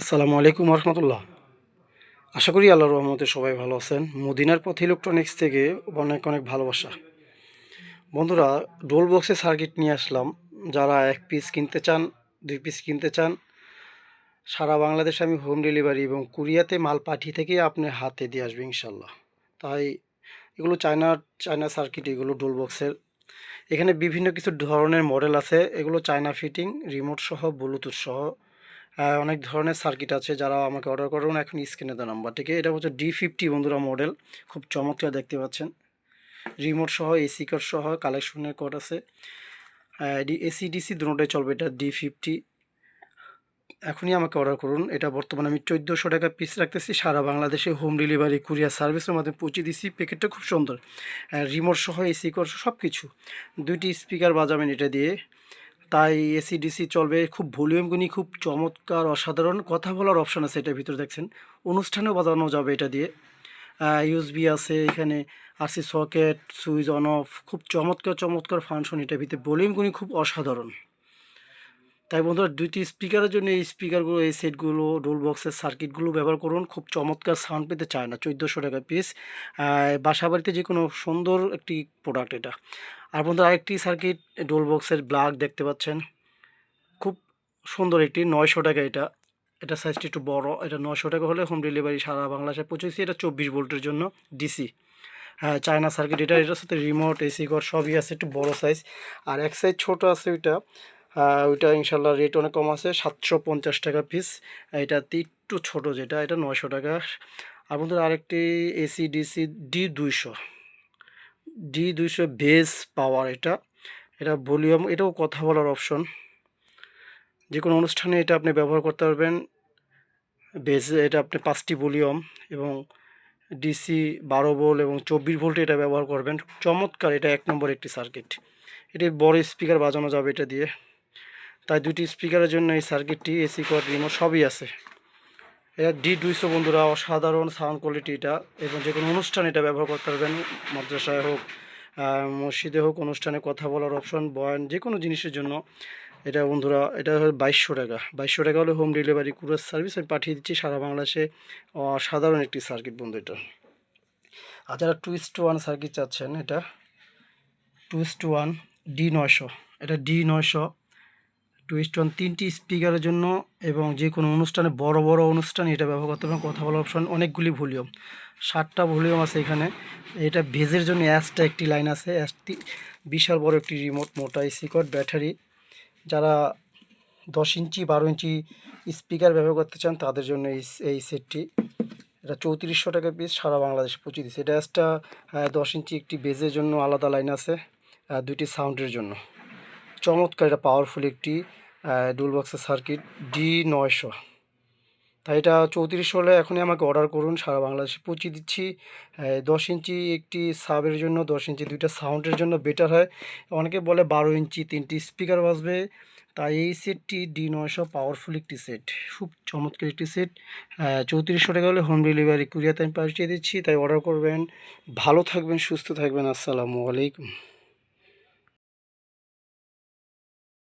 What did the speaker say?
আসসালামু আলাইকুম রহমতুল্লাহ আশা করি আল্লাহ রহমতে সবাই ভালো আছেন। মদিনার পথ ইলেকট্রনিক্স থেকে অনেক অনেক ভালোবাসা। বন্ধুরা ডোল বক্সে সার্কিট নিয়ে আসলাম। যারা এক পিস কিনতে চান, দুই পিস কিনতে চান, সারা বাংলাদেশে আমি হোম ডেলিভারি এবং কুরিয়াতে মাল পাঠিয়ে থেকে আপনার হাতে দিয়ে আসবে ইনশাল্লাহ তাই এগুলো চায়নার চায়না সার্কিট এগুলো ডোল বক্সের এখানে বিভিন্ন কিছু ধরনের মডেল আছে। এগুলো চায়না ফিটিং রিমোট সহ ব্লুটুথ সহ। অনেক ধরনের সার্কিট আছে যারা আমাকে অর্ডার করুন এখন স্ক্রিনে দেওয়া নাম্বারটিকে এটা হচ্ছে ডি ফিফটি বন্ধুরা মডেল খুব চমৎকার দেখতে পাচ্ছেন। রিমোট সহ এসি কার্ড সহ কালেকশনের কোড আছে। এসি ডিসি দুটোটাই চলবে, এটা ডি ফিফটি এখনই আমাকে অর্ডার করুন, এটা বর্তমানে আমি চোদ্দোশো টাকা পিস রাখতেছি, সারা বাংলাদেশে হোম ডেলিভারি কুরিয়ার সার্ভিসের মাধ্যমে পৌঁছে দিচ্ছি প্যাকেটটা খুব সুন্দর। রিমোট সহ এসি কর সব কিছু দুইটি স্পিকার বাজাবেন এটা দিয়ে। তাই এসি ডিসি চলবে খুব ভলিউমগুনি খুব চমৎকার, অসাধারণ। কথা বলার অপশান আছে এটার ভিতরে, দেখছেন? অনুষ্ঠানেও বাজানো যাবে এটা দিয়ে। ইউএসবি আছে, এখানে RC socket switch on off খুব চমৎকার চমৎকার ফাংশন এটার ভিতরে। ভলিউমগুনি খুব অসাধারণ। তাই বন্ধুরা, দুইটি স্পিকারের জন্য এই স্পিকারগুলো এই সেটগুলো ডোল বক্সের সার্কিটগুলো ব্যবহার করুন। খুব চমৎকার সাউন্ড পেতে চায় না, চোদ্দোশো টাকা পিস বাসা বাড়িতে যে কোনো সুন্দর একটি প্রোডাক্ট এটা। আর বন্ধু আরেকটি সার্কিট ডোল বক্সের ব্লাগ দেখতে পাচ্ছেন। খুব সুন্দর একটি নয়শো টাকা এটা। এটা সাইজটি একটু বড় এটা নয়শো টাকা হলে হোম ডেলিভারি সারা বাংলাদেশে পৌঁছেছি। এটা চব্বিশ ভোল্টের জন্য ডিসি হ্যাঁ চায়না সার্কিট এটা এটার সাথে রিমোট এসি ঘর সবই আছে একটু বড় সাইজ আর এক সাইজ ছোটো আছে ওইটা। আহ, ওইটা ইনশাল্লাহ রেট অনেক কম আছে সাতশো পঞ্চাশ টাকা পিস এটা একটু ছোট যেটা এটা নয়শো টাকা। আর বন্ধুরা আরেকটি এসি ডিসি ডি দুইশো। ডি দুইশো বেস পাওয়ার এটা। এটা ভলিউম এটাও কথা বলার অপশন যে কোনো অনুষ্ঠানে এটা আপনি ব্যবহার করতে পারবেন। বেস এটা আপনি পাঁচটি ভলিউম এবং ডিসি বারো ভোল্ট এবং চব্বিশ ভোল্টে এটা ব্যবহার করবেন। চমৎকার, এটা এক নম্বর একটি সার্কিট এটি বড় স্পিকার বাজানো যাবে এটা দিয়ে। তাই দুটি স্পিকারের জন্য এই সার্কিটটি এসি কর রিমোট সবই আছে। এটা ডি দুইশো বন্ধুরা, অসাধারণ সাউন্ড কোয়ালিটি এটা এবং যে কোনো অনুষ্ঠানে এটা ব্যবহার করতে পারবেন, মাদ্রাসায় হোক মসজিদে হোক, অনুষ্ঠানে কথা বলার অপশন বয়ান, যে কোনো জিনিসের জন্য। এটা বন্ধুরা, এটা বাইশশো টাকা। বাইশশো টাকা হলে হোম ডেলিভারি কুরিয়ার সার্ভিস আমি পাঠিয়ে দিচ্ছি সারা বাংলাদেশে। অসাধারণ একটি সার্কিট বন্ধু এটা। আর যারা টুইস্ট ওয়ান সার্কিট চাচ্ছেন, এটা টুইস্ট ওয়ান ডি নয়শো। এটা ডি নয়শো। টুইস্ট ওয়ান তিনটি স্পিকারের জন্য এবং যে কোনো অনুষ্ঠানে, বড় বড় অনুষ্ঠানে এটা ব্যবহার করতে পারেন, কথা বলার অপশন অনেকগুলি ভলিউম। ষাটটা ভলিউম আছে এখানে। এটা ভেজের জন্য অ্যাসটা একটি লাইন আছে, অ্যাসটি বিশাল বড় একটি রিমোট মোটা সিকট ব্যাটারি। যারা দশ ইঞ্চি, বারো ইঞ্চি স্পিকার ব্যবহার করতে চান, তাদের জন্য এই এই সেটটি এটা চৌত্রিশশো টাকা পিস সারা বাংলাদেশ পৌঁছে দিচ্ছে এটা একটা দশ ইঞ্চি একটি বেজের জন্য আলাদা লাইন আছে দুইটি সাউন্ডের জন্য। চমৎকার এটা পাওয়ারফুল একটি ডুল বক্সের সার্কিট ডি নয়শো। তাই এটা চৌত্রিশ হলে এখনই আমাকে অর্ডার করুন, সারা বাংলাদেশে পৌঁছে দিচ্ছি। দশ ইঞ্চি একটি সাবের জন্য, দশ ইঞ্চি দুইটা সাউন্ডের জন্য বেটার হয়। অনেকে বলে বারো ইঞ্চি তিনটি স্পিকার বাজবে। তাই এই সেটটি ডি নয়শো পাওয়ারফুল একটি সেট খুব চমৎকার একটি সেট চৌত্রিশশো টাকা হলে হোম ডেলিভারি কুরিয়াতে আমি পাঠিয়ে দিচ্ছি। তাই অর্ডার করবেন। ভালো থাকবেন, সুস্থ থাকবেন। আসসালামু আলাইকুম।